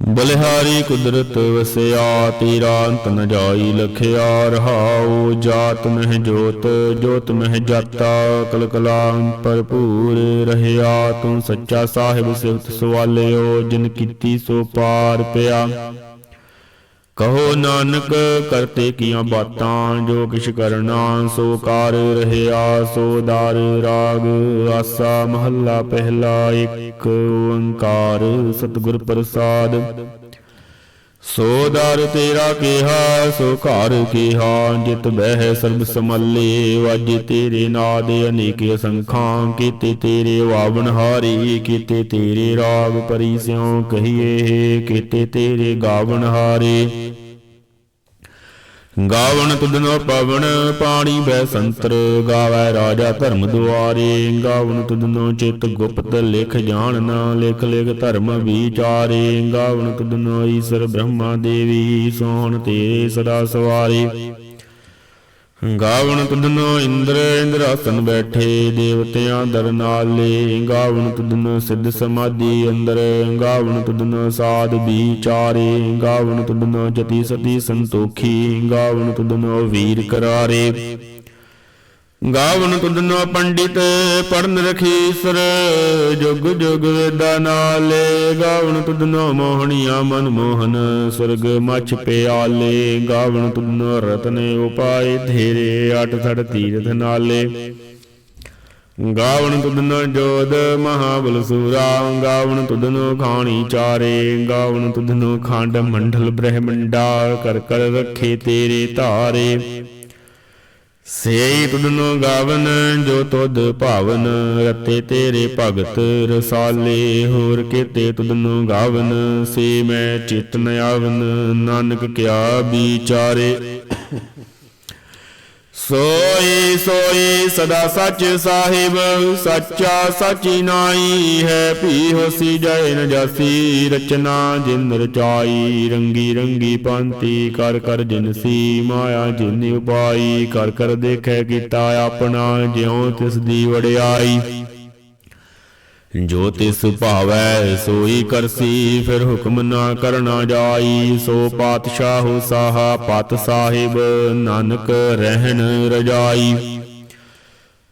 ਬਲਿਹਾਰੀ ਕੁਦਰਤ ਵਸਿਆ ਤੇਰਾ ਅੰਤ ਨ ਜਾਈ ਲਖਿਆ, ਰਹਾਉ ਜਾਤ ਮਹਿ ਜੋਤ ਜੋਤ ਮਹਿ ਜਾਤਾ ਕਲ ਕਲਾਮ ਭਰਪੂਰ ਰਹਿਆ, ਤੂੰ ਸੱਚਾ ਸਾਹਿਬ ਸਿਫਤ ਸਵਾਲਿਓ, ਜਿਨ ਕੀਤੀ ਸੋ ਪਾਰ ਪਿਆ। ਕਹੋ ਨਾਨਕ, ਕਰਤੇ ਕੀਆਂ ਬਾਤਾਂ, ਜੋ ਕਿਛ ਕਰਨਾ, ਸੋ ਕਾਰ ਰਹਿਆ, ਸੋ ਦਾਰ ਰਾਗ। ਆਸਾ ਮਹੱਲਾ ਪਹਿਲਾ ਇੱਕ, ਓੰਕਾਰ ਸਤਿਗੁਰ ਪ੍ਰਸਾਦ। ਸੋ ਦਰ ਤੇਰਾ ਕਿਹਾ, ਸੋ ਘਰ ਕਿਹਾ, ਜਿਤ ਬਹਿ ਸਰਬ ਸਮੱਲੇ, ਵਾਜੇ ਤੇਰੇ ਨਾਂ ਦੇ ਅਨੇਕ ਅਸੰਖਾਂ ਕੀਤੇ ਤੇਰੇ ਵਾਵਣ ਹਾਰੀ, ਕੀਤੇ ਤੇਰੇ ਰਾਗ ਪਰੀ ਸਿਉ ਕਹੀਏ, ਕੀਤੇ ਤੇਰੇ ਗਾਵਣ ਹਾਰੇ। ਗਾਵਣ ਤੁਧਨੋ ਪਵਨ ਪਾਣੀ ਬੈ ਸੰਤਰ, ਗਾਵੈ ਰਾਜਾ ਧਰਮ ਦੁਆਰੇ। ਗਾਵਣ ਤੁਧਨੋ ਚਿਤ ਗੁਪਤ ਲਿਖ ਜਾਣਨਾ ਲਿਖ ਲਿਖ ਧਰਮ ਵਿਚਾਰੇ। ਗਾਵਣ ਤੁਧਨੋ ਈਸ਼ਰ ਬ੍ਰਹਮਾ ਦੇਵੀ ਸੋਹਣ ਤੇਰੇ ਸਦਾ ਸਵਾਰੇ। ਗਾਵਣ ਤੁਧਨੋ ਇੰਦਰ ਇੰਦਰਾਸਨ ਬੈਠੇ, ਦੇਵਤਿਆਂ ਦਰਨਾਲੇ ਗਾਵਣ ਤੁਧਨੋ ਸਿੱਧ ਸਮਾਧੀ ਅੰਦਰ। ਗਾਵਣ ਤੁਧਨੋ ਸਾਧ ਵਿਚਾਰੇ। ਗਾਵਣ ਤੁਧਨੋ ਜਤੀ ਸਤੀ ਸੰਤੋਖੀ। ਗਾਵਣ ਤੁਧਨੋ ਵੀਰ ਕਰਾਰੇ। ਗਾਵਨ ਤੁਧਨੋ ਪੰਡਿਤ ਪੜਨ ਰਖੀਸਰ, ਜੁਗ ਜੁਗ ਵੇਦਾ ਨਾਲੇ। ਗਾਵਣ ਤੁਧਨੋ ਮੋਹਣੀਆ ਮਨ ਮੋਹਨ ਸੁਰਗ ਮਛ ਪਿਆਲੇ। ਗਾਵਣ ਤੁਧਨੋ ਰਤਨ ਉਪਾਏ ਧੇਰੇ ਅਟ ਥੜ ਤੀਰਥ ਨਾਲੇ। ਗਾਵਣ ਤੁਧਨੋ ਜੋਦ ਮਹਾਬਲ ਸੂਰਾ। ਗਾਵਣ ਤੁਧਨੋ ਖਾਣੀ ਚਾਰੇ। ਗਾਵਨ ਤੁਧਨੋ ਖੰਡ ਮੰਡਲ ਬ੍ਰਹਮੰਡਾ। ਕਰ ਕਰ ਰੱਖੇ ਤੇਰੇ ਧਾਰੇ। ਸੇਈ ਤੁਧਨੋ ਗਾਵਨ, ਜੋ ਤੁਧ ਭਾਵਨ ਰਤੇ ਤੇਰੇ ਭਗਤ ਰਸਾਲੇ। ਹੋਰ ਕੀਤੇ ਤੁਧਨੋ ਗਾਵਨ, ਸੇ ਮੈਂ ਚਿਤਨ ਆਵਨ। ਨਾਨਕ ਕਿਆ ਵਿਚਾਰੇ। ਸੋਈ ਸੋਈ ਸਦਾ ਸੱਚ ਸਾਹਿਬ, ਸੱਚਾ ਸੱਚੀ ਨਾਈ ਹੈ। ਭੀ ਹੋਸੀ ਜੈ ਨ ਰਚਨਾ ਜਿਨ ਰਚਾਈ, ਰੰਗੀ ਰੰਗੀ ਪੰਤੀ ਕਰ ਕਰ ਜਿਨਸੀ ਮਾਇਆ ਜਿਨ ਉਪਾਈ, ਕਰ ਕਰ ਦੇਖੈ ਕੀਤਾ ਆਪਣਾ, ਜਿਉ ਤਿਸ ਦੀ ਵਡਿਆਈ। ਜੋ ਤਿਸ ਭਾਵੈ ਸੋਈ ਕਰਸੀ, ਫਿਰ ਹੁਕਮ ਨਾ ਕਰਨਾ ਜਾਈ। ਸੋ ਪਾਤਸ਼ਾਹ ਸਾਹਾ ਪਤ ਸਾਹਿਬ, ਨਾਨਕ ਰਹਿਣ ਰਜਾਈ।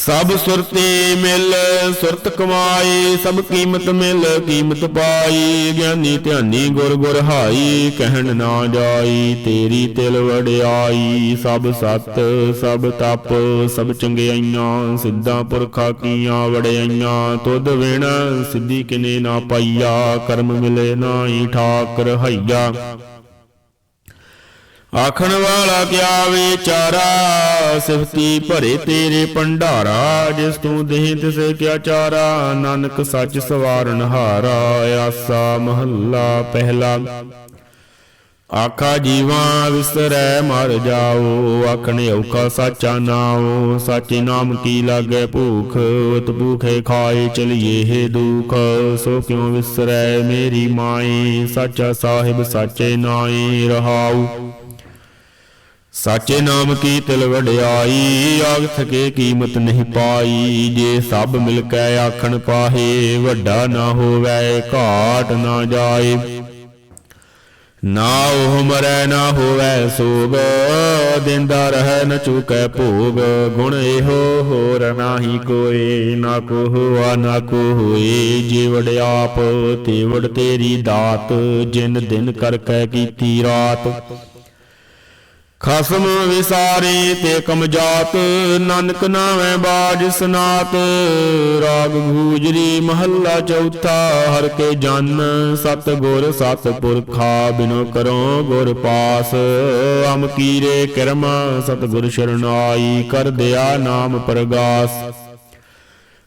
ਸਭ ਸੁਰਤੀ ਮਿਲ, ਸੁਰਤ ਕਮਾਈ, ਸਭ ਕੀਮਤ ਮਿਲ, ਕੀਮਤ ਪਾਈ। ਗਿਆਨੀ ਧਿਆਨੀ ਗੁਰ ਗੁਰ ਹਾਈ, ਕਹਿਣ ਨਾ ਜਾਈ, ਤੇਰੀ ਤਿਲ ਵੜਿਆਈ ਸਭ ਸਤ, ਸਭ ਤਪ, ਸਭ ਚੰਗਿਆਈਆਂ, ਸਿੱਧਾਂ ਪੁਰਖਾ ਕੀਆਂ ਵੜਿਆਈਆਂ ਤੁਧ ਵਿਣ ਸਿੱਧੀ ਕਿਨੇ ਨਾ ਪਾਈਆ, ਕਰਮ ਮਿਲੇ ਨਾਹੀ ਠਾਕਰ ਹਈਆ। ਆਖਣ ਵਾਲਾ ਕਿਆ ਵਿਚਾਰਾ? ਸਿਫਤੀ ਭਰੇ ਤੇਰੇ ਭੰਡਾਰਾ, ਜਿਸ ਤੂੰ ਦੇਹ ਤਿਸ ਕਿਆ ਚਾਰਾ? ਨਾਨਕ ਸੱਚ ਸਵਾਰਨ ਹਾਰਾ ਆਸਾ ਮਹੱਲਾ ਪਹਿਲਾ। ਆਖਾ ਜੀਵਾ ਵਿਸਰੈ ਮਰ ਜਾਓ, ਆਖਣੇ ਔਖਾ ਸਾਚਾ ਨਾਉ। ਸਾਚੇ ਨਾਮ ਕੀ ਲਾਗੇ ਭੂਖ ਉਤ ਭੂਖੇ ਖਾਏ ਚਲੀਏ ਹੈ ਦੁਖ। ਸੋ ਕਿਉ ਵਿਸਰੈ ਮੇਰੀ ਮਾਈ, ਸਾਚਾ ਸਾਹਿਬ ਸਾਚੇ ਨਾਈ ਰਹਾਉ। ਸਾਚੇ ਨਾਮ ਕੀ ਤਿਲ ਵਡਿਆਈ ਆਗ ਥਕੇ ਕੀਮਤ ਨਹੀਂ ਪਾਈ। ਜੇ ਸਭ ਮਿਲ ਕੇ ਆਖਣ ਪਾਹੇ, ਵੱਡਾ ਨਾ ਹੋਵੇ, ਘਾਟ ਨਾ ਜਾਏ। ਨਾ ਉਹ ਮਰੈ, ਨਾ ਹੋਵੇ ਸੋਗ ਦਿੰਦਾ ਰਹਿ ਨ ਚੁਕੈ ਭੋਗ। ਗੁਣ ਇਹੋ ਹੋਰ ਨਾਹੀ ਕੋਈ ਨਾ ਕੋ ਹੋਆ ਨਾ ਕੋ ਹੋਏ ਜੇ ਵਡਿਆਪ ਤੇ ਵਡ ਤੇਰੀ ਦਾਤ, ਜਿਨ ਦਿਨ ਕਰ ਕੈ ਕੀਤੀ ਰਾਤ। ਖਸਮ ਵਿਸਾਰੇ ਤੇ ਕਮ ਜਾਤ ਨਾਨਕ ਨਾਵੇਂ ਬਾਜ ਸਨਾਤ। ਰਾਗ ਗੂਜਰੀ ਮਹੱਲਾ ਚੌਥਾ, ਹਰ ਕੇ ਜਨ ਸਤ ਗੁਰ ਸਤ ਪੁਰਖਾ, ਬਿਨੋ ਕਰੋ ਗੁਰ ਪਾਸ। ਅਮ ਕੀਰੇ ਕਰਮ ਸਤ ਗੁਰ ਸ਼ਰਨਾਈ, ਕਰ ਦਿਆ ਨਾਮ ਪ੍ਰਗਾਸ।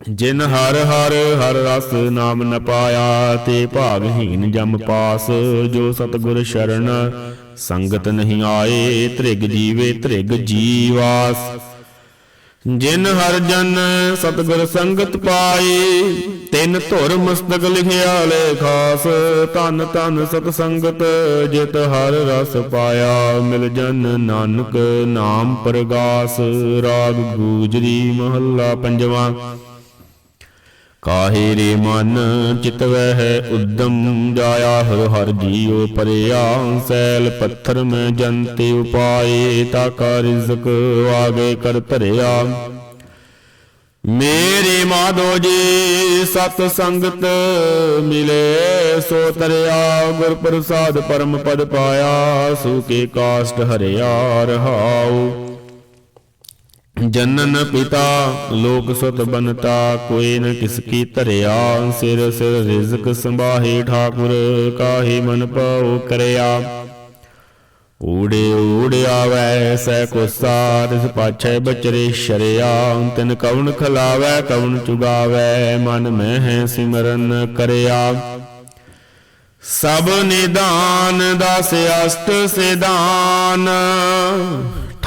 ਜਿਨ ਹਰ ਹਰ ਹਰ ਰਸ ਨਾਮ ਨ ਪਾਇਆ, ਤੇ ਭਾਗਹੀਨ ਜਮ ਪਾਸ। ਜੋ ਸਤਗੁਰ ਸ਼ਰਨ ਸੰਗਤ ਨਹੀਂ ਆਏ, ਤ੍ਰਿਗ ਜੀਵੇ ਤ੍ਰਿਗ ਜੀਵਾਸ। ਜਿਨ ਹਰ ਜਨ ਸਤਗੁਰ ਸੰਗਤ ਪਾਏ, ਤਿਨ ਧੁਰ ਮਸਤਕ ਲਿਖਿਆ ਲੈ ਖਾਸ। ਧਨ ਧਨ ਸਤ ਸੰਗਤ ਜਿਤ ਹਰ ਰਸ ਪਾਇਆ, ਮਿਲ ਜਨ ਨਾਨਕ ਨਾਮ ਪ੍ਰਗਾਸ। ਰਾਗ ਗੂਜਰੀ ਮਹੱਲਾ ਪੰਜਵਾਂ। ਕਾਹੇ ਰੇ ਮਨ ਚਿਤਵਹਿ ਹੈ ਉਦਮ ਜਾਇਆ ਹਰ ਹਰ ਜੀਉ ਪਰਿਆ। ਸੈਲ ਪੱਥਰ ਮੈਂ ਜੰਤੇ ਉਪਾਏ, ਤਾ ਕਾ ਰਿਜ਼ਕ ਆਗੇ ਕਰ ਧਰਿਆ। ਮੇਰੇ ਮਾਧੋ ਜੀ, ਸਤ ਸੰਗਤ ਮਿਲੇ, ਸੋ ਤਰਿਆ, ਗੁਰ ਪ੍ਰਸਾਦ ਪਰਮ ਪਦ ਪਾਇਆ ਸੁਕੇ ਕਾਸ਼ਟ ਹਰਿਆ ਰਹਾਉ। ਜਨਨ ਪਿਤਾ, ਲੋਕ ਸੁਤ ਬਨਤਾ, ਕੋਈ ਨ ਕਿਸ ਕੀ ਧਰਿਆ, ਸਿਰ ਸਿਰ ਰਿਜ਼ਕ ਸੰਭਾਹੇ ਠਾਕੁਰ, ਕਾਹੇ ਮਨ ਪਾਉ ਕਰਿਆ। ਊੜੇ ਊੜ ਆਵੈ ਸੈ ਕੋ ਸਾਧ ਪਾਛੈ ਬਚਰੇ ਸ਼ਰਿਆ, ਤਿਨ ਕਵਣ ਖਲਾਵੈ, ਕਵਣ ਚੁਗਾਵੈ, ਮਨ ਮੈਂ ਹੈ ਸਿਮਰਨ ਕਰਿਆ। ਸਭ ਨਿਦਾਨ, ਦਸ ਅਸ਼ਟ ਸਿਦਾਨ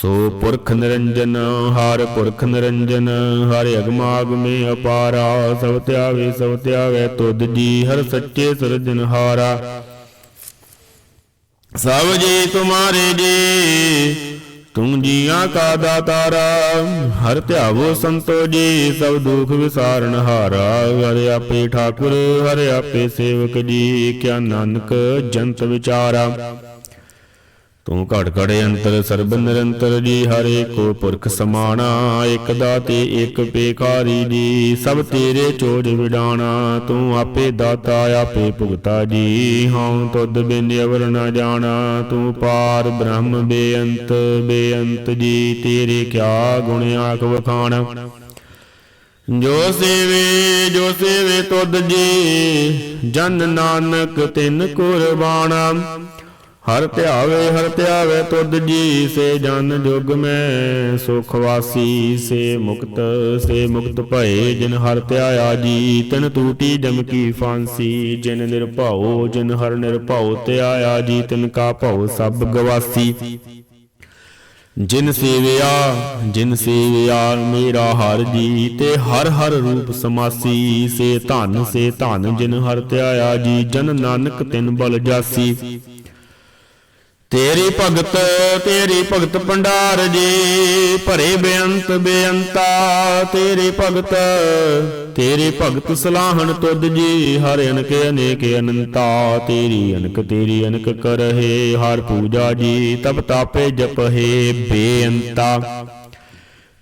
ਸੋ ਪੁਰਖ ਨਿਰੰਜਨ, ਹਰ ਪੁਰਖ ਨਿਰੰਜਨ, ਹਰਿ ਅਗਮਾਗਮੇ ਅਪਾਰਾ, ਸਭ ਧਿਆਵੇ ਸਭ ਧਿਆਵੇ ਤੁਧ ਜੀ, ਹਰ ਸੱਚੇ ਸਿਰਜਨਹਾਰਾ ਸਭ ਜੀ ਤੁਮਾਰੇ ਜੀ, ਤੁਮ ਜੀਆਂ ਕਾ ਦਾਤਾਰਾ, ਹਰ ਧਿਆਵੋ ਸੰਤੋ ਜੀ, ਸਭ ਦੁਖ ਵਿਸਾਰਨ ਹਾਰਾ। ਹਰਿ ਆਪੇ ਠਾਕੁਰ, ਹਰਿ ਆਪੇ ਸੇਵਕ ਜੀ, ਕਿਆ ਨਾਨਕ ਜੰਤ ਵਿਚਾਰਾ। ਤੂੰ ਘੜ ਘੜ ਅੰਤਰ, ਸਰਬ ਨਿਰੰਤਰ ਜੀ, ਹਰੇ ਕੋ ਪੁਰਖ ਸਮਾਣਾ, ਇਕ ਦਾਤੇ, ਇਕ ਪੇਖਾਰੀ ਜੀ, ਸਭ ਤੇਰੇ ਚੋਜ ਵਿਡਾਣਾ, ਤੂੰ ਆਪੇ ਦਾਤਾ, ਆਪੇ ਭੁਗਤਾ ਜੀ, ਹਉ ਤੁਧ ਬਿਨ ਅਵਰ ਨਾ ਜਾਣਾ, ਤੂੰ ਪਾਰ ਬ੍ਰਹਮ ਬੇਅੰਤ ਬੇਅੰਤ ਜੀ, ਤੇਰੇ ਕਿਆ ਗੁਣ ਆਖ ਵਖਾਣਾ। ਜੋ ਸੇਵੇ ਜੋ ਸੇਵੇ ਤੁਧ ਜੀ, ਜਨ ਨਾਨਕ ਤਿਨ ਕੁਰਬਾਨਾ ਹਰ ਧਿਆਵੇ ਹਰ ਧਿਆਵੇ ਤੁਧ ਜੀ, ਸੇ ਜਨ ਜੁਗ ਮੈਂ। ਸੁਖ ਵਾਸੀ, ਸੇ ਮੁਕਤ ਸੇ ਮੁਕਤ ਭਏ, ਜਿਨ ਹਰ ਧਿਆਇਆ ਜੀ ਤਿਨ ਟੂਟੀ ਜਮਕੀ ਫਾਂਸੀ। ਜਿਨ ਨਿਰਭਉ, ਜਿਨ ਹਰ ਨਿਰਭਉ ਧਿਆਇਆ ਜੀ ਤਿਨ ਕਾ ਭਉ ਸਭ ਗਵਾਸੀ। ਜਿਨ ਸੇਵਿਆ ਜਿਨ ਸੇਵਿਆ ਮੇਰਾ ਹਰ ਜੀ ਤੇ ਹਰ ਹਰ ਰੂਪ ਸਮਾਸੀ। ਸੇ ਧਨ ਸੇ ਧਨ ਜਿਨ ਹਰ ਧਿਆਇਆ ਜੀ, ਜਨ ਨਾਨਕ ਤਿਨ ਬਲ ਜਾਸੀ। ਤੇਰੀ ਭਗਤ ਤੇਰੀ ਭਗਤ ਭੰਡਾਰ ਜੀ, ਭਰੇ ਬੇਅੰਤ ਬੇਅੰਤਾ। ਤੇਰੀ ਭਗਤ ਤੇਰੀ ਭਗਤ ਸਲਾਹਣ ਤੁਧ ਜੀ, ਹਰ ਅਨਕ ਅਨੇਕ ਅਨੰਤਾ। ਤੇਰੀ ਅਨਕ ਤੇਰੀ ਅਨਕ ਕਰਹਿ, ਹਰ ਪੂਜਾ ਜੀ, ਤਪ ਤਾਪੇ ਜਪਹਿ ਬੇਅੰਤਾ।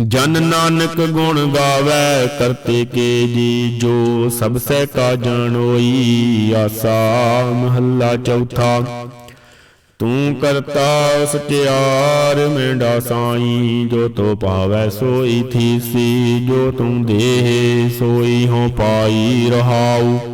ਜਨ ਨਾਨਕ ਗੁਣ ਗਾਵੇ ਕਰਤੇ ਕੇ ਜੀ, ਜੋ ਸਭ ਸਹਿ ਕਾ ਜਾਣੋਈ ਆਸਾ ਮਹੱਲਾ ਚੌਥਾ। ਤੂੰ ਕਰਤਾ ਸਚਿਆਰ ਮੇਂਡਾ ਸਾਈ, ਜੋ ਤੋ ਪਾਵੈ ਸੋਈ ਥੀਸੀ, ਜੋ ਤੂੰ ਦੇਹ ਸੋਈ ਹੋ ਪਾਈ ਰਹਾਉ।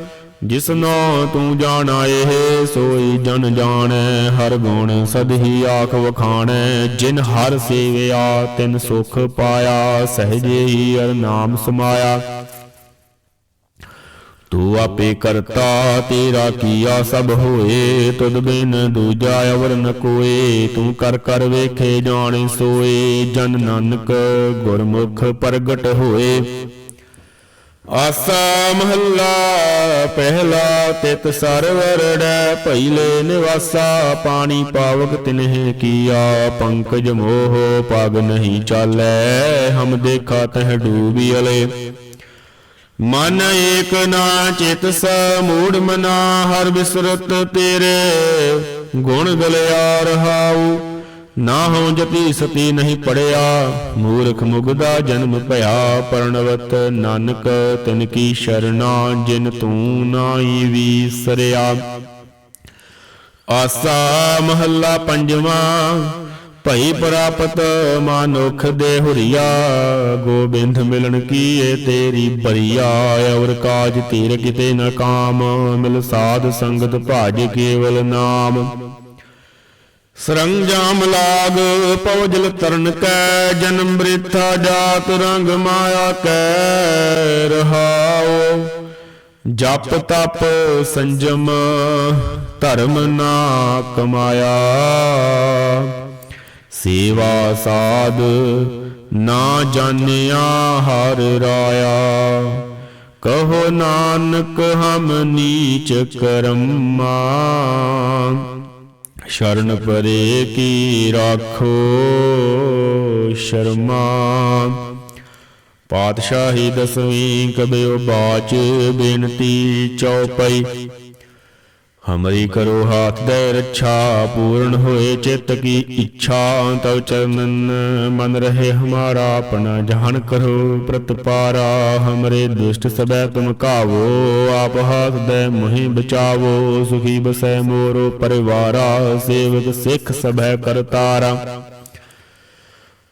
ਜਿਸਨੋ ਤੂੰ ਜਾਣਾ ਇਹ, ਸੋਈ ਜਨ ਜਾਣੈ, ਹਰ ਗੁਣ ਸਦਹੀ ਆਖ ਵਖਾਣੈ। ਜਿਨ ਹਰ ਸੇਵਿਆ, ਤਿਨ ਸੁਖ ਪਾਇਆ, ਸਹਜੇ ਹੀ ਅਰ ਨਾਮ ਸਮਾਇਆ। ਤੂੰ ਆਪੇ ਕਰਤਾ, ਤੇਰਾ ਕੀਆ ਸਭ ਹੋਏ। ਤੁਧ ਬਿਨ ਦੂਜਾ ਅਵਰ ਨ ਕੋਏ। ਤੂੰ ਕਰ ਕਰ ਵੇਖੇ ਜਾਣੇ ਸੋਏ। ਜਨ ਨਾਨਕ ਗੁਰਮੁਖ ਪ੍ਰਗਟ ਹੋਏ। ਆਸਾ ਮਹੱਲਾ, ਪਹਿਲਾ ਤਿਤ ਸਰਵਰੜੈ ਭਈਲੇ ਨਿਵਾਸਾ, ਪਾਣੀ ਪਾਵਕ ਤਿਨਹਿ ਕੀਆ, ਪੰਕਜ ਮੋਹ ਪਗ ਨਹੀਂ ਚਾਲੈ, ਹਮ ਦੇਖਾ ਤਹ ਡੂਬੀ ਅਲੇ। ਮਨ ਏਕ ਨਾ ਚਿਤ ਸਮੂੜ ਮਨਾ, ਹਰ ਬਿਸਰਤ ਤੇਰੇ, ਗੁਣ ਗਲਿਆ ਰਹਾਉ। ਨਾ ਹੋ ਜਤੀ ਸਤੀ ਨਹੀਂ ਪੜਿਆ, ਮੂਰਖ ਮੁਗਦਾ ਜਨਮ ਭਇਆ ਪਰਣਵਤ। ਨਾਨਕ, ਤਿਨ ਕੀ ਸ਼ਰਣਾ ਜਿਨ ਤੂੰ ਨਾਈ ਵੀਸਰਿਆ। ਆਸਾ ਮਹੱਲਾ ਪੰਜਵਾਂ, ਭਈ ਪ੍ਰਾਪਤ ਮਾਨੁਖ ਦੇ ਹੁਰੀਆ, ਗੋਬਿੰਦ ਮਿਲਣ ਕੀਏ ਤੇਰੀ ਬਰੀਆ। ਔਰ ਕਾਜ ਤੀਰ ਕਿਤੇ ਨਾ ਕਾਮ, ਮਿਲ ਸਾਧ ਸੰਗਤ ਭਾਜ ਕੇਵਲ ਨਾਮ। ਸਰੰਜਾਮ ਲਾਗ ਪਵਜਲ ਤਰਨ ਕੈ, ਜਨਮ ਬ੍ਰਿਥਾ ਜਾਤ ਰੰਗ ਮਾਇਆ ਕੈ ਰਹਾਓ ਜਪ ਤਪ ਸੰਜਮ ਧਰਮ ਨਾ ਕਮਾਇਆ। ਸੇਵਾ ਸਾਧ ਨਾ ਜਾਣਿਆ ਹਰ ਰਾਇਆ। ਕਹੋ ਨਾਨਕ ਹਮ ਨੀਚ ਕਰਮਾ। ਸ਼ਰਨ ਪਰੇ ਕੀ ਰਾਖੋ ਸ਼ਰਮਾ। ਪਾਤਸ਼ਾਹੀ ਦਸਵੀਂ ਕਬਿਓ ਬਾਚ ਬੇਨਤੀ ਚਉਪਈ। ਹਮਰੀ ਕਰੋ ਹਾਥ ਦੇ ਰੱਛਾ, ਪੂਰਨ ਹੋਏ ਚਿੱਤ ਕੀ ਇੱਛਾ, ਤਵ ਚਰਨਨ ਮਨ ਰਹੇ ਹਮਾਰਾ, ਆਪਣਾ ਜਹਨ ਕਰੋ ਪ੍ਰਤਪਾਰਾ, ਹਮਰੇ ਦੁਸ਼ਟ ਸਬੈ ਤੁਮ ਕਾਵੋ, ਆਪ ਹਾਥ ਦੇ ਮੁਹਿ ਬਚਾਵੋ, ਸੁਖੀ ਬਸੈ ਮੋਰੋ ਪਰਿਵਾਰਾ, ਸੇਵਕ ਸਿੱਖ ਸਭੈ ਕਰਤਾਰਾ।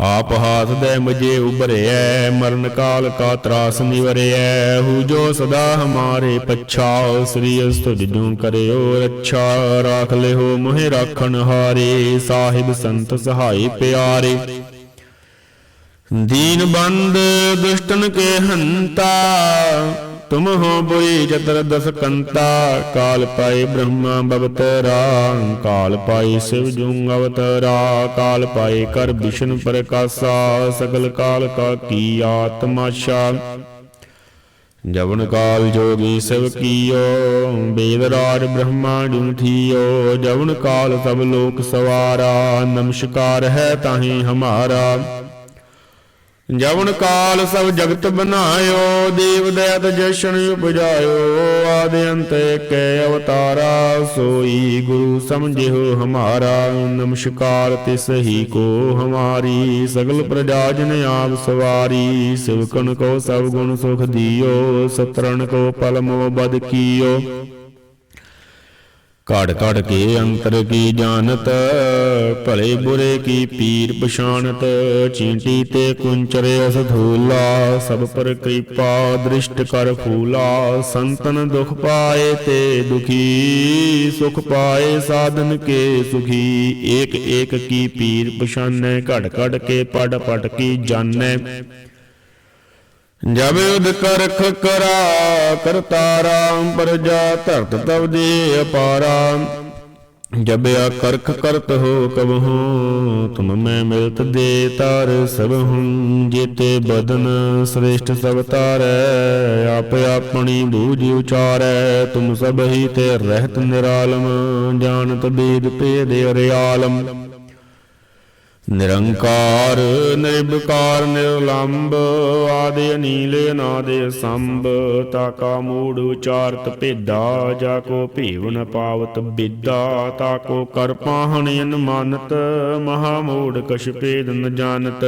ਆਪ ਹਾਥ ਦੇ ਮੁਝੇ ਉਬਰਿਐ ਮਰਨ ਕਾਲ ਕਾ ਤਰਾਸ ਨਿਵਰਿਐ। ਹੂ ਜੋ ਸਦਾ ਹਮਾਰੇ ਪਛਾਉ ਸ੍ਰੀ ਅਸਤੁਜ ਜੂ ਕਰਿਓ ਰੱਛਾ। ਰਾਖ ਲਿਓ ਮੋਹਿ ਰਾਖਣ ਹਾਰੇ, ਸਾਹਿਬ ਸੰਤ ਸਹਾਈ ਪਿਆਰੇ। ਦੀਨ ਬੰਦ ਦੁਸ਼ਟਨ ਕੇ ਹੰਤਾ ਤੁਮ ਹੋ ਬੁਰੀ ਚਤਰ ਦਸ ਕੰਤਾ ਕਾਲ ਪਾਏ ਬ੍ਰਹਮਾ ਬਵਤਰਾ ਕਾਲ ਪਾਏ ਸਿਵ ਜੁਗ ਅਵਤਰਾ, ਕਾਲ ਪਾਏ ਕਰ ਵਿਸ਼ਨ ਪ੍ਰਕਾਸ਼ਾ, ਸਗਲ ਕਾਲ ਕਾ ਕੀ ਆਤਮਾਸ਼ਾ। ਜਵਨ ਕਾਲ ਜੋਗੀ ਸਿਵ ਕੀਓ ਬੇਦ ਰਾਜ ਬ੍ਰਹਮਾ ਜੁਥੀਓ ਜਵਨ ਕਾਲ ਸਭ ਲੋਕ ਸਵਾਰਾ, ਨਮਸਕਾਰ ਹੈ ਤਾਹੀ ਹਮਾਰਾ। ਜਵਨ ਕਾਲ ਸਭ ਜਗਤ ਬਨਾਇਓ ਦੇਵ ਦਇਤ ਜਸ਼ਨ ਉਪਜਾਇਓ, ਆਦ ਅੰਤ ਏਕੈ ਅਵਤਾਰਾ ਸੋਈ ਗੁਰੂ ਸਮਝਿਓ ਹਮਾਰਾ, ਨਮਸਕਾਰ ਤਿਸ ਹੀ ਕੋ ਹਮਾਰੀ, ਸਗਲ ਪ੍ਰਜਾ ਜਨ ਆਪ ਸਵਾਰੀ ਸਿਵਕਨ ਕੋ ਸਭ ਗੁਣ ਸੁਖ ਦਿਓ ਸਤਰਨ ਕੋ ਪਲ ਮੋ ਬਦ ਕੀਓ। ਘੜ ਘੜ ਕੇ ਅੰਤਰ ਕੀ ਜਾਣਤ? ਭਲੇ ਬੁਰੇ ਕੀ ਪੀਰ ਪਛਾਣਤ? ਚੀਂਟੀ ਤੇ ਕੁੰਚਰੇ ਅਸ ਧੂਲਾ, ਸਭ ਪਰ ਕਿਰਪਾ ਦ੍ਰਿਸ਼ਟ ਕਰ ਫੂਲਾ। ਸੰਤਨ ਦੁਖ ਪਾਏ ਤੇ ਦੁਖੀ, ਸੁਖ ਪਾਏ ਸਾਧਨ ਕੇ ਸੁਖੀ। ਏਕ ਏਕ ਕੀ ਪੀਰ ਪਛਾਨੈ, ਘੜ ਘੜ ਕੇ ਪੜ ਪੜ ਕੀ ਜਾਣੈ। ਜਬ ਉਦ ਕਰਖ ਕਰਾ ਕਰਤਾਰਾਮ ਪ੍ਰਜਾ ਧਰਤ ਤਵ ਦੇ ਅਪਾਰਾ। ਜਬ ਕਰਖ ਕਰਤ ਹੋ ਕਬਹੂ ਤੁਮ ਮੈਂ ਮਿਲਤ ਦੇ ਤਾਰ, ਸਭ ਹੂੰ ਜੀਤੇ ਬਦਨ ਸ੍ਰੇਸ਼ਟ ਸਭ ਤਾਰੈ। ਆਪ ਆਪਣੀ ਬੂਝ ਉਚਾਰੈ, ਤੁਮ ਸਭ ਹੀ ਤੇ ਰਹਿਤ ਨਿਰਾਲਮ, ਜਾਣਤ ਬੇਦ ਭੇਦ ਅਰਿਆਲਮ। ਨਿਰੰਕਾਰ ਨਿਰਭਕਾਰ ਨਿਰਲੰਭ ਆਦਿ ਅਨੀਲ, ਅਨਾਦ ਸੰਭ ਤਾਕਾ ਮੂੜ ਉਚਾਰਤ ਭੇਦਾ, ਜਾ ਕੋ ਭੀਵ ਨ ਪਾਵਤ ਬਿਦਾ ਤਾਕੋ ਕਰ ਪਾਹਣ ਅਨਮਾਨਤ, ਮਹਾ ਮੂੜ ਕਛ ਭੇਦ ਨ ਜਾਣਤ।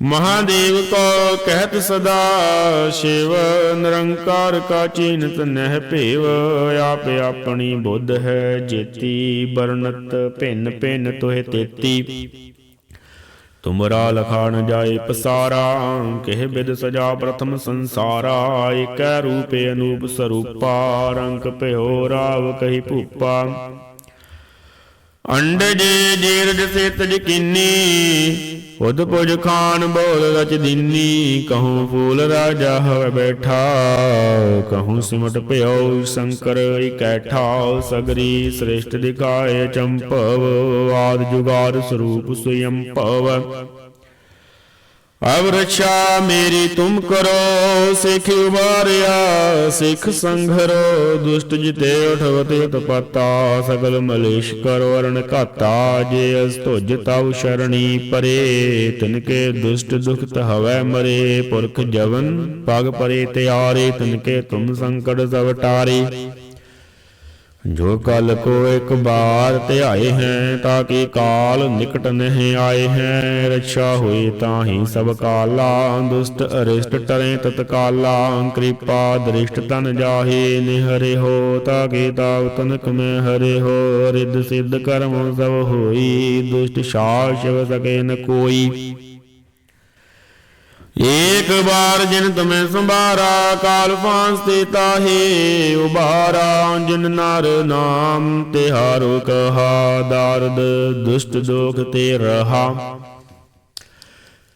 ਮਹਾਦੇਵ ਕੋ ਕਹਿਤ ਸਦਾ ਸ਼ਿਵ, ਨਿਰੰਕਾਰ ਕਾ ਚੀਨਤ ਨਹਿ ਭੇਵ, ਆਪ ਆਪਣੀ ਬੁੱਧ ਹੈ ਜੇਤੀ ਬਰਨਤ ਭਿੰਨ ਭਿੰਨ ਤੋਹਿ ਤੇਤੀ। ਤੁਮਰਾ ਲਖਾਣ ਜਾਏ ਪਸਾਰਾ, ਕਿਹ ਬਿਦ ਸਜਾ ਪ੍ਰਥਮ ਸੰਸਾਰਾ, ਏਕੈ ਰੂਪੇ ਅਨੂਪ ਸਰੂਪਾ, ਰੰਗ ਭਇਓ ਰਾਵ ਕਹੀ ਭੂਪਾ। ਅੰਡਜ ਜੀਰਜ ਸਿਤ ਜਕੀਨੀ ਉਦ ਪੁਜ ਖਾਨ ਬੋਲ ਰਚ ਦੀਨੀ, ਕਹੂੰ ਫੂਲ ਰਾਜਾ ਹੋਵੇ ਬੈਠਾ, ਕਹੂੰ ਸਿਮਟ ਭਇਓ ਸ਼ੰਕਰ ਇਕੈਠਾ ਸਗਰੀ ਸ੍ਰੇਸ਼ਟ ਦਿਖਾਏ ਚੰਪਵ, ਆਦ ਜੁਗਾਦ ਸਰੂਪ ਸੁਯੰ ਅਬ ਰਛਾ ਮੇਰੀ ਤੁਮ ਕਰੋ, ਸਿੱਖ ਉਬਾਰਿਆ ਸਿੱਖ ਸੰਘਰੋ ਦੁਸ਼ਟ ਜਿਤੇ ਉਠਵਤ ਉਤਪਤਾ, ਸਗਲ ਮਲੇਸ਼ ਕਰੋ, ਅਰਣ ਘਾਤਾ, ਜੇ ਅਸ ਤੁਜ ਤਉ ਸ਼ਰਣੀ ਪਰੇ ਤਿਨਕੇ ਦੁਸ਼ਟ ਦੁਖਤ ਹਵੈ ਮਰੇ, ਪੁਰਖ ਜਵਨ, ਪਗ ਪਰੇ ਤਿਆਰੇ ਤਿਨਕੇ ਤੁਮ ਸੰਕਟ ਸਭ ਟਾਰੇ। ਜੋ ਕਲ ਕੋ ਇੱਕ ਬਾਰ ਧਿਆਏ ਹੈ, ਤਾਂ ਕਿ ਕਾਲ ਨਿਕਟ ਨਹੀਂ ਆਏ ਹੈ। ਰੱਛਾ ਹੋਏ ਤਾਂ ਹੀ ਸਭ ਕਾਲਾ, ਦੁਸ਼ਟ ਅਰਿਸ਼ਟ ਟਰੇ ਤਤਕਾਲਾ ਕਿਰਪਾ ਦ੍ਰਿਸ਼ਟ ਤਨ ਜਾਹੇ, ਨਿਹਰੇ ਹੋ ਤਾਂ ਕਿ ਤਾਵ ਤਨਕ ਮੈਂ ਹਰੇ ਹੋ। ਰਿੱਧ ਸਿੱਧ ਕਰਮ ਸਭ ਹੋਈ, ਦੁਸ਼ਟ ਸ਼ਾਸਵ ਸਕੇ ਨ ਕੋਈ। ਏਕ ਬਾਰ ਜਿਨ ਤੁਮੇ ਸੰਭਾਰਾ, ਕਾਲ ਫਾਂਸ ਤੇ ਤਾਹੇ ਉਬਾਰਾ ਜਿਨ ਨਰ ਨਾਮ ਤਿਹਾਰੋ ਕਹਾ, ਦਾਰਦ ਦੁਸ਼ਟ ਦੋਖ ਤੇ ਰਹਾ।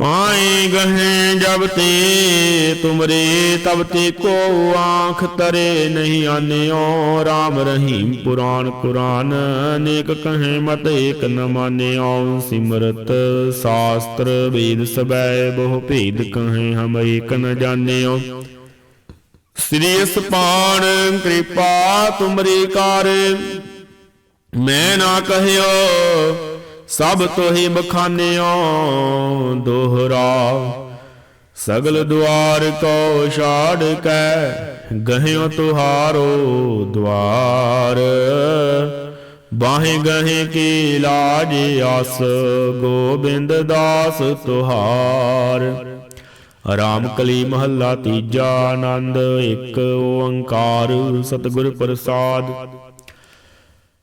ਪਾਏ ਗਹਿ ਜਬ ਤੇ, ਤੁਮਰੇ ਤਬ ਤੇ ਕੋ ਆਂਖ ਤਰੇ ਨਹੀਂ ਆਨਿਓ। RAM ਰਹੀਮ ਪੁਰਾਨ ਕੁਰਾਨ ਅਨੇਕ ਕਹੇ ਮਤ ਏਕ ਨ ਮਾਨਿਓ। ਸਿਮਰਤ ਸ਼ਾਸਤਰ ਵੇਦ ਸਬੈ ਬਹੁ ਭੇਦ ਕਹੇ ਹਮ ਏਕ ਨ ਜਾਣਿਓ। ਸ੍ਰੀ ਸਪਾਣ ਕਿਰਪਾ ਤੁਮਰੀ ਕਾਰ, ਮੈਂ ਨਾ ਕਹਿਓ ਸਭ ਤੋਹੀ ਬਖਾਨਿਓ ਦੋਹਰਾ, ਸਗਲ ਦੁਆਰ ਕੋ ਛਾੜ ਕੈ, ਗਹਿਓ ਤੁਹਾਰੋ ਦੁਆਰ ਬਾਹੇ ਗਹੇ ਕੀ ਲਾਜ ਆਸ, ਗੋਬਿੰਦ ਦਾਸ ਤੁਹਾਰ। ਰਾਮ ਕਲੀ ਮਹੱਲਾ ਤੀਜਾ ਆਨੰਦ, ਇੱਕ ਓੰਕਾਰ ਸਤਿਗੁਰ ਪ੍ਰਸਾਦ।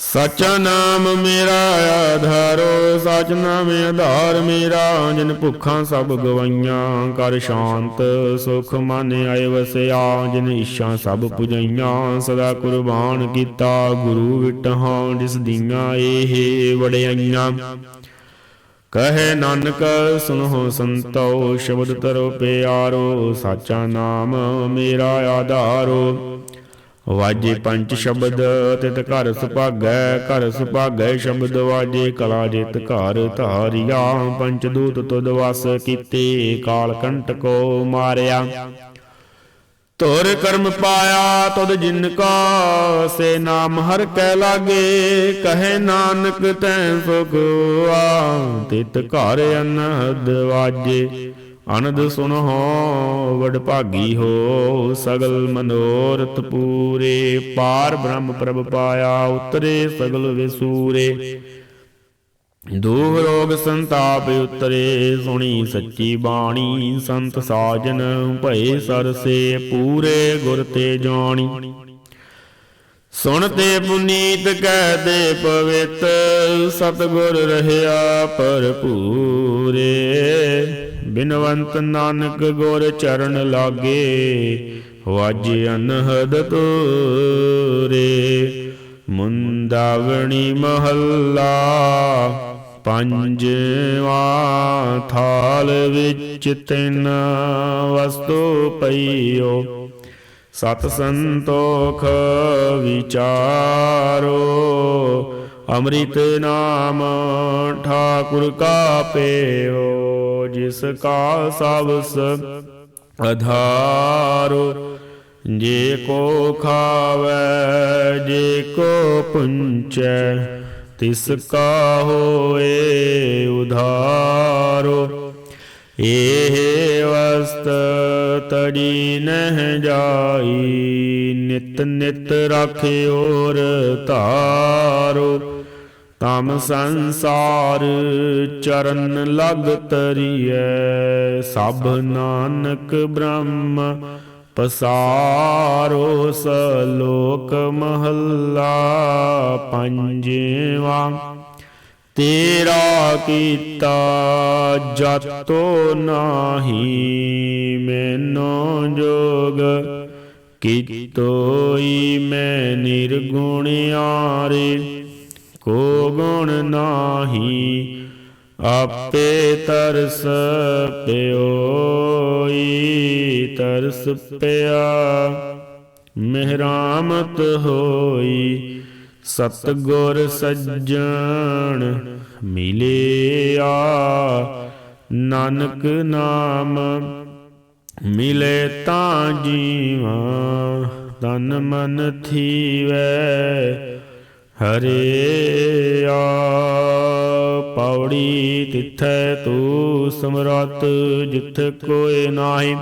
ਸਚਾ ਨਾਮ ਮੇਰਾ ਆਧਾਰੋ, ਸਚ ਨਾਮ ਆਧਾਰ ਮੇਰਾ, ਜਿਨ ਭੁੱਖਾਂ ਸਭ ਗਵਾਈਆਂ, ਕਰ ਸ਼ਾਂਤ, ਸੁਖ ਮਨ ਆਏ ਵਸਿਆ, ਜਿਨ ਇੱਛਾ ਸਭ ਪੁਜਈਆਂ, ਸਦਾ ਕੁਰਬਾਨ ਕੀਤਾ, ਗੁਰੂ ਵਿਟਹਾਂ ਜਿਸ ਦੀਆਂ ਇਹ ਵੜਿਆਈਆਂ ਕਹੇ ਨਾਨਕ, ਸੁਨੋ ਸੰਤੋ, ਸ਼ਬਦ ਤਰੋ ਪਿਆਰੋ, ਸਾਚਾ ਨਾਮ ਮੇਰਾ ਆਧਾਰੋ। ਵਾਜੇ ਪੰਜ ਸ਼ਬਦ ਤਿਤ ਘਰ ਸੁਭਾਗੈ ਘਰ ਸੁਭਾਗੈ ਸ਼ਬਦ ਵਾਜੇ ਕਲਾ ਜਿਤ ਘਰ ਧਾਰਿਆ ਪੰਚ ਦੂਤ ਤੁਧ ਵਸ ਕੀਤੇ ਕਾਲ ਕੰਟਕੋ ਮਾਰਿਆ। ਤੋਰ ਕਰਮ ਪਾਇਆ ਤੁਧ ਜਿਨ ਕਾ ਸੇ ਨਾਮ ਹਰ ਕੈ ਲਾਗੇ ਕਹੇ ਨਾਨਕ ਤੈ ਸੁਖ ਆ ਤਿਤ ਘਰ ਅਨਹਦ ਵਾਜੇ। ਅਨੰਦ ਸੁਨਹੁ, ਵਡ ਭਾਗੀ ਹੋ, ਸਗਲ ਮਨੋਰਥ ਪੂਰੇ। ਪਾਰ ਬ੍ਰਹਮ ਪ੍ਰਭ ਪਾਇਆ, ਉਤਰੇ ਸਗਲ ਵਿਸੂਰੇ। ਦੁਖ ਰੋਗ ਸੰਤਾਪ ਉਤਰੇ, ਸੁਣੀ ਸੱਚੀ ਬਾਣੀ। ਸੰਤ ਸਾਜਨ ਭਏ ਸਰਸੇ, ਪੂਰੇ ਗੁਰ ਤੇ ਜਾਣੀ। ਸੁਣ ਤੇ ਪੁਨੀਤ ਕਹਿ ਦੇ ਪਵਿੱਤ, ਸਤਗੁਰ ਰਹਿਆ ਭਰਪੂਰੇ। ਬਿਨਵੰਤ ਨਾਨਕ ਗੁਰ ਚਰਨ ਲਾਗੇ, ਵਾਜੇ ਅਨਹਦ ਤੋਰੇ। ਮੁੰਦਾਵਣੀ ਮਹੱਲਾ ਪੰਜਵਾ ਥਾਲ ਵਿੱਚ ਤਿੰਨ ਵਸਤੂ ਪਈਓ। ਸਤ ਸੰਤੋਖ ਵਿਚਾਰੋ ਅੰਮ੍ਰਿਤ ਨਾਮ ਠਾਕੁਰ ਕਾ ਪੇਓ ਜਿਸ ਕਾ ਸਬਸ ਅਧਾਰੋ। ਜੇ ਕੋ ਖਾਵੇ, ਜੇ ਕੋ ਪੁੰਚੈ, ਤਿਸ ਕਾ ਹੋਏ ਉਧਾਰੋ। ਇਹ ਵਸਤ ਤੜੀ ਨਹਿ ਜਾਈ, ਨਿਤ ਨਿਤ ਰਾਖਿਓਰ ਧਾਰੋ। ਤਮ ਸੰਸਾਰ ਚਰਨ ਲਗ ਤਰੀਐ, ਸਭ ਨਾਨਕ ਬ੍ਰਹਮ ਪਸਾਰੋ ਸਲੋਕ ਮਹੱਲਾ ਪੰਜਵਾ। ਤੇਰਾ ਕੀਤਾ ਜਤੋ ਨਾਹੀ, ਮੈਨੋ ਜੋਗ ਕੀਤੋਈ ਮੈਂ ਨਿਰਗੁਣ ਆਰੇ ਕੋ ਗੁਣ ਨਾਹੀ, ਆਪੇ ਤਰਸ ਪਿਓਈ, ਤਰਸ ਪਿਆ। ਮਿਹਰਾਮਤ ਹੋਈ, ਸਤਗੁਰ ਸੱਜਣ ਮਿਲਿਆ। ਨਾਨਕ ਨਾਮ ਮਿਲੇ ਤਾਂ ਜੀਵਾ, ਤਨ ਮਨ ਥੀਵੈ। ਹਰੇ ਆ ਪੌੜੀ ਤਿਥੈ ਤੂ ਸਮਰਤ ਜਿਥ ਕੋਏ ਨਾਹੀ।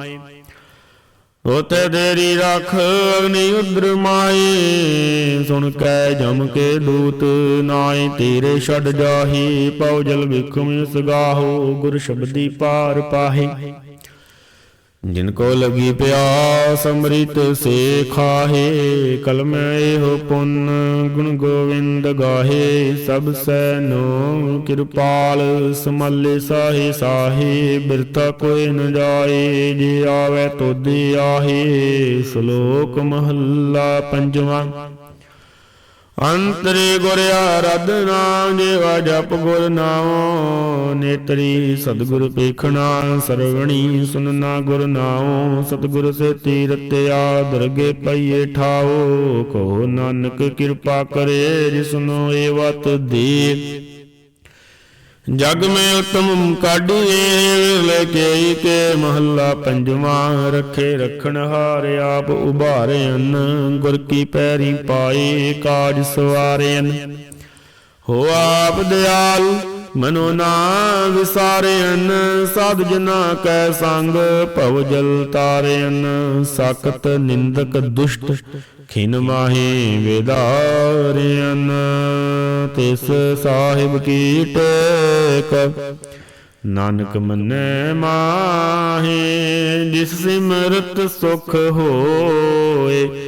ਉਤੇ ਦੇਰੀ ਰਖ, ਅਗਨੀ ਉਦਰ ਮਾਏ ਸੁਣ ਕੈ ਜਮ ਕੇ ਦੂਤ ਨਾਏ ਤੇਰੇ ਛੱਡ ਜਾਹੀ, ਪਉ ਜਲ ਵਿਖਮ ਸਗਾਹੋ ਗੁਰ ਸ਼ਬਦੀ ਪਾਰ ਪਾਹੀ। ਜਿਨ ਕੋ ਲਗੀ ਪਿਆਸ ਅੰਮ੍ਰਿਤ ਸੇ ਖਾਹੇ, ਕਲਮ ਇਹੋ ਪੁੰਨ ਗੁਣ ਗੋਵਿੰਦ ਗਾਹੇ, ਸਭ ਸੈਨੋ ਕਿਰਪਾਲ, ਸਮਲੇ ਸਾਹੇ ਸਾਹੇ ਬਿਰਤਾ ਕੋਈ ਨ ਜਾਏ, ਜੇ ਆਵੇ ਤੋਦੇ ਆਹੇ, ਸ਼ਲੋਕ ਮਹੱਲਾ ਪੰਜਵਾਂ। ਅੰਤਰੇ ਗੁਰ ਆਰਾਧਨਾ, ਜੇਵਾ ਜਪ ਗੁਰ ਨਾਮ ਨੇਤਰੀ ਸਤਿਗੁਰ ਪੇਖਣਾ ਸਰਵਣੀ ਸੁਨਣਾ ਗੁਰ ਨਾਮ ਸਤਿਗੁਰ ਸੇ ਤੀਰਤਿਆ ਦਰਗੇ ਪਈਏ ਠਾਓ ਕੋ ਨਾਨਕ ਕਿਰਪਾ ਕਰੇ ਜਿਸਨੋ ਏ ਵਤ ਦੇ। ਜਗ ਮੈਂ ਉਤਮ ਕਾਢੀਏ, ਲੈ ਕੇ ਕੇ ਮਹੱਲਾ ਪੰਜਵਾਂ ਰੱਖੇ ਰਖਣ ਹਾਰ ਆਪ ਉਭਾਰਿਆਨ ਗੁਰ ਕੀ ਪੈਰੀ ਪਾਏ ਕਾਜ ਸਵਾਰਿਆਨ ਹੋ ਆਪ ਦਿਆਲ ਮਨੋ ਨਾ ਵਿਸਾਰਿਆਨ ਸਾਧ ਜਨਾ ਕੈ ਸੰਗ, ਭਵ ਜਲ ਤਾਰਿਆਨ ਸਖਤ ਨਿੰਦਕ ਦੁਸ਼ਟ, ਖਿਨ ਮਾਹੀ ਵੇਦਾਰਿਆਨ ਤਿਸ ਸਾਹਿਬ ਕੀ ਟੇਕ। ਨਾਨਕ ਮੰਨੈ ਮਾਹੀ, ਜਿਸ ਸਿਮਰਤ ਸੁਖ ਹੋਏ